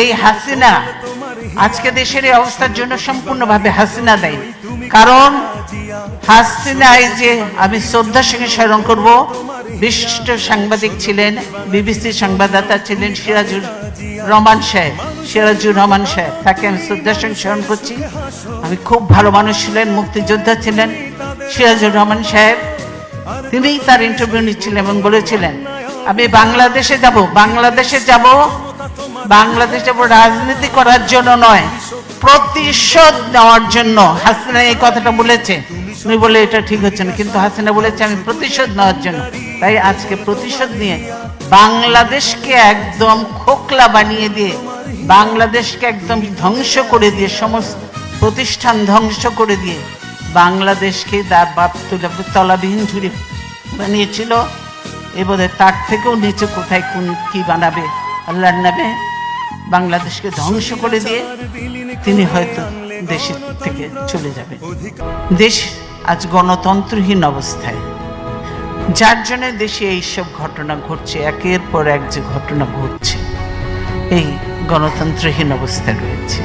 এই হাসিনা, আজকে দেশের এই অবস্থার জন্য সম্পূর্ণভাবে হাসিনা দায়ী। কারণ হাসিনা এই যে আমি শ্রদ্ধার সঙ্গে স্মরণ করব, বিশিষ্ট সাংবাদিক ছিলেন, বিবিসি সংবাদদাতা ছিলেন সিরাজুর রহমান সাহেব, সিরাজুর রহমান সাহেব, তাকে আমি শ্রদ্ধার সঙ্গে স্মরণ করছি। আমি খুব ভালো মানুষ ছিলেন, মুক্তিযোদ্ধা ছিলেন সিরাজুর রহমান সাহেব। তিনিই তার ইন্টারভিউ নিচ্ছিলেন এবং বলেছিলেন, আমি বাংলাদেশে যাব বাংলাদেশে যাব বাংলাদেশ রাজনীতি করার জন্য নয়, প্রতিশোধ নেওয়ার জন্য। হাসিনা এই কথাটা বলেছে। উনি বলে এটা ঠিক হচ্ছে না, কিন্তু হাসিনা বলেছে আমি প্রতিশোধ নেওয়ার জন্য। তাই আজকে প্রতিশোধ নিয়ে বাংলাদেশকে একদম খোকলা বানিয়ে দিয়ে, বাংলাদেশকে একদম ধ্বংস করে দিয়ে, সমস্ত প্রতিষ্ঠান ধ্বংস করে দিয়ে, বাংলাদেশকে তার বাপ তুলা- তলাবিহীন ঝুড়ি বানিয়েছিল। এবারে তার থেকেও নিচে কোথায় কোন কি বানাবে, আল্লাহর নামে বাংলাদেশকে ধ্বংস করে দিয়ে তিনি হয়তো দেশের থেকে চলে যাবে দেশ আজ গণতন্ত্রহীন অবস্থায়। যার জন্য দেশে এইসব ঘটনা ঘটছে, একের পর এক যে ঘটনা ঘটছে, এই গণতন্ত্রহীন অবস্থায় রয়েছে।